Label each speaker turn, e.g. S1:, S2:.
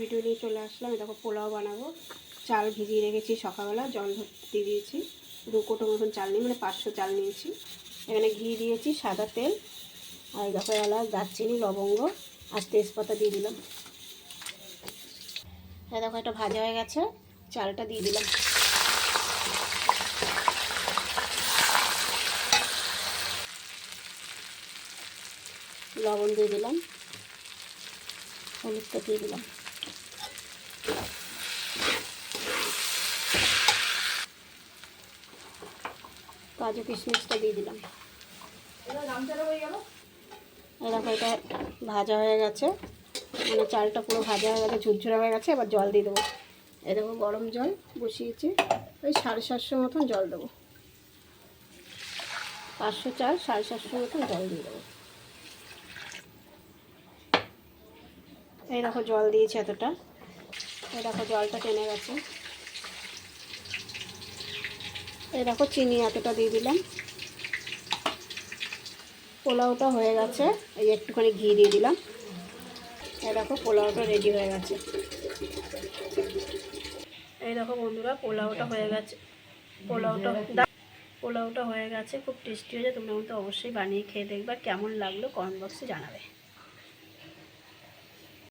S1: Video নিয়ে চলে আসলাম। দেখো পোলাও বানাবো। চাল ভিজিয়ে রেখেছি সকালবেলা, জল দিয়ে দিয়েছি। দু কোটো মতন চাল নিয়ে মানে পাঁচশো চাল নিয়েছি। এখানে ঘি দিয়েছি, সাদা তেল। আর দেখো এলাচ, দারচিনি, লবঙ্গ আর তেজপাতা দিয়ে দিলাম। এই দেখো এটা ভাজা হয়ে গেছে। চালটা দিয়ে দিলাম। লবণ দিয়ে দিলাম। হলুদটা দিয়ে দিলাম। কাজু কিশমিশটা দিয়ে দিলাম। এরকম এটা ভাজা হয়ে গেছে। মানে চালটা পুরো ভাজা হয়ে গেছে ঝুরঝুরা হয়ে গেছে এবার জল দিয়ে দেবো। এরকম গরম জল বসিয়েছি। ওই সাড়ে সাতশো মতন জল দেবো। পাঁচশো চাল সাড়ে সাতশো মতন জল দিয়ে দেবো। এই দেখো জল দিয়েছি এতটা। এই দেখো জলটা টেনে গেছে। এই দেখো চিনি এতটা দিয়ে দিলাম। পোলাওটা হয়ে গেছে। এই একটুখানি ঘি দিয়ে দিলাম। এই দেখো পোলাওটা রেডি হয়ে গেছে। এই দেখো বন্ধুরা, পোলাওটা হয়ে গেছে। পোলাওটা পোলাওটা হয়ে গেছে। খুব টেস্টি হয়েছে। তোমরা কিন্তু অবশ্যই বানিয়ে খেয়ে দেখবে। কেমন লাগল কমেন্ট বক্সে জানাবে।